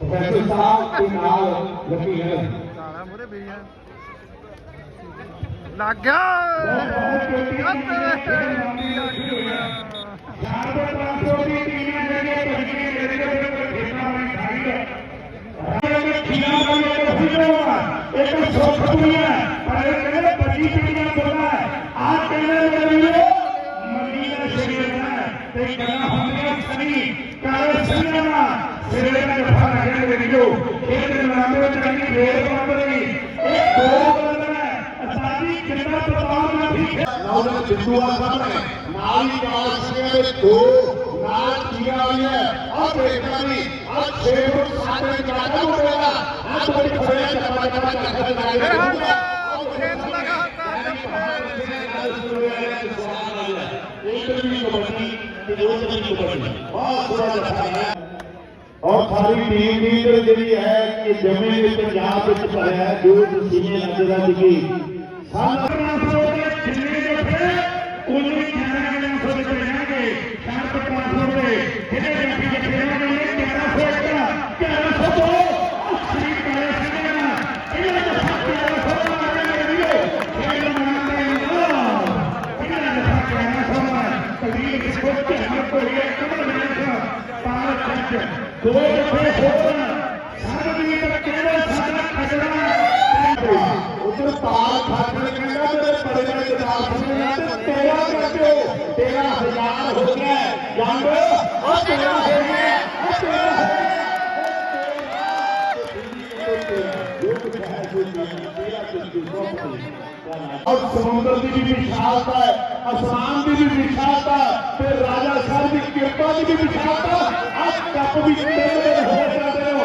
Professor ਸਾਹਿਬ ਦੇ ਨਾਲ ਲੱਗੀ ਹੈ ਕਾਲਾ ਮੂਰੇ ਬਈਆ ਲੱਗ ਗਿਆ ਸ਼ਾਰਦਾ ਟ੍ਰਾਂਸਪੋਰਟ ਦੀ ਟੀਮ ਹੈ ਜਿਹੜੀ ਭਜਨੀ ਮੇਰੇ ਦੇ ਉੱਤੇ ਖੇਤਾਂ ਵਿੱਚ ਖੜੀ ਹੈ ਖੀਨਾ ਵਾਲੇ ਦਾ ਫਿਰੋਗਾ ਇੱਕ ਸੁੱਖ ਦੁਨੀਆ ਪਰ ਇਹ ਕਹਿੰਦੇ ਬੱਜੀ ਪੀੜੀਆਂ ਹੈ ਤੇ ਗੱਲਾਂ ਹੁੰਦੀਆਂ ਸਨੀ ਕਾਲੇ ਸੰਗਨਾ ਸਿਰੇ ਦਾ ਫੜ ਗਿਆ ਮੇਰੇ ਵੀਰੋ ਇਹ ਤੇ ਨਾਮੇ ਵਿੱਚ ਨਹੀਂ ਰੇਲ ਬੰਦ ਰਹੀ ਇਹ ਦੋ ਬੰਦ ਹੈ ਅਸਾਦੀ ਕਿੰਨਾ ਪ੍ਰਤਾਪ ਨਾਲ ਵੀ ਨਾਲ ਜਿੰਦੂਆ ਸਾਹਮਣੇ ਨਾਲ ਹੀ ਕਾਲ ਸਿੰਘਾਂ ਦੇ ਦੋ ਨਾਲ ਕੀਆਂ ਵਾਲੀਆਂ ਆ ਬ੍ਰੇਕਾਂ ਦੀ ਆ 6 ਫੁੱਟ ਸਾਡੇ ਜਾਗਾ ਮੁੜੇਗਾ ਆ ਤੁਹਾਡੀ ਖੜਿਆ ਚੱਪਾ ਚੱਪਾ ਚੱਪਾ ਚੱਪਾ ਇੱਕ ਵੀ ਕਬੱਡੀ ਤੇ ਦੋ ਵੀ ਕਬੱਡੀ ਬਹੁਤ ਬੁਰਾ ਲੱਗਾ ਹੈ ਔਰ ਸਾਰੀ ਟੀਮ ਦੀ ਜਿਹੜੀ ਹੈ ਕਿ ਜਮੇ ਦੇ ਪੰਜਾਬ ਵਿੱਚ ਭਰਿਆ ਜੋ ਤੁਸੀਂ ਨਜ਼ਰ ਆ ਜੀ ਸਾਨੂੰ ਟ੍ਰਾਂਸਪੋਰਟ ਦੇ ਜਿੰਨੇ ਜੱਫੇ ਉਨੇ ਗਿਆਰਾਂ ਗਿਆਰਾਂ ਸੌ ਦੇ ਰਹਿਣਗੇ ਸ਼ਾਰਪ ਟ੍ਰਾਂਸਪੋਰਟ ਦੇ ਜਿਹੜੇ ਜੱਫੇ ਜੱਫੇ ਰਹਿਣਗੇ ਉਹਨੇ 1100 ਇੱਕ 1100 ਤੋਂ ਅਸਲੀ ਕਾਲੇ ਸਿੰਘਾਂ ਇਹਨਾਂ ਦਾ ਜੱਫਾ 1100 ਦਾ ਮਾਰੇ ਵੀਰੋ ਖੇਡ ਮਨਾਉਂਦੇ ਇਨਾਮ ਇਹਨਾਂ ਦਾ ਜੱਫਾ 1100 ਦਾ ਕਬੀਰ ਕਿਸ ਕੋ ਧਿਆਨ ਕੋਈ ਕਮਲ ਮੇਰਾ ਪਾਲ ਖੱਜ ਦੋ ਜੱਫੇ ਹੋਰ ਸਾਡੀ ਤਾਂ ਕਿਹੜੇ ਸਾਡਾ ਖਜਣਾ ਉਧਰ ਤਾਲ ਖਾਤਰ ਕਹਿੰਦਾ ਮੇਰੇ ਬੜੇ ਬੜੇ ਜਨਾਬ ਸੁਣਿਆ ਤੇ ਤੇਰਾ ਕਰਕੇ ਤੇਰਾ ਹਜ਼ਾਰ ਹੋ ਗਿਆ ਜੰਗ ਉਹ ਤੇਰਾ और समुद्र की भी विशालता है आसमान की भी विशालता है फिर राजा साहब की कृपा की भी विशालता आज कप भी तेरे हो जाते हो।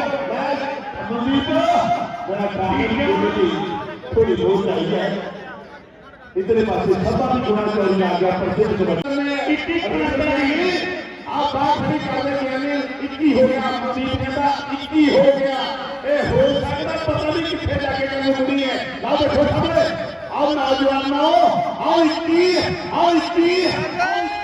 थोड़ी बहुत चाहिए इतने पासे सभा भी गुना चाहिए आ गया प्रसिद्ध आप बात नहीं कर रहे यानी इक्की हो गया मनीत कहता इक्की हो गया। નવજવાનોનો આ ઇતિ આ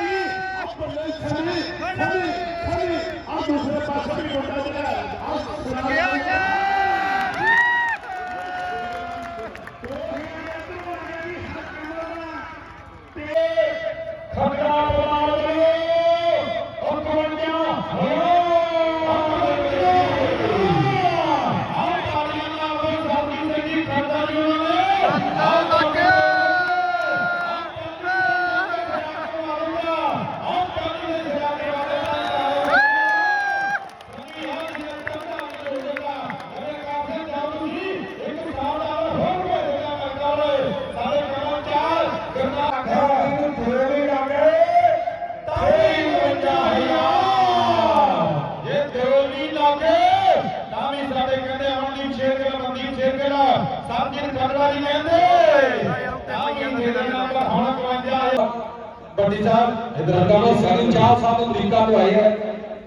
ਬੱਡੀ ਸਾਹਿਬ ਚਾਹ ਸਾਹਿਬ ਅਮਰੀਕਾ ਤੋਂ ਆਏ ਹੈ।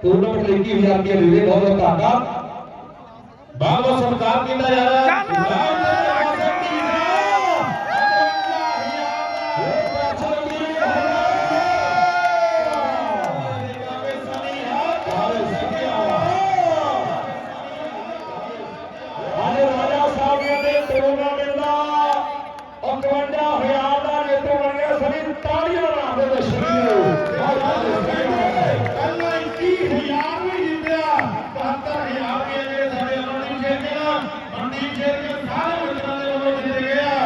ਟੂਰਨਾਮੈਂਟ 21000 ਰੁਪਏ ਦੇ ਦੇ ਬਹੁਤ ਬਹੁਤ ਧੰਨਵਾਦ। ਬਹੁਤ ਬਹੁਤ ਸਤਿਕਾਰ ਕੀਤਾ ਜਾ ਰਿਹਾ ਹੈ Ребят,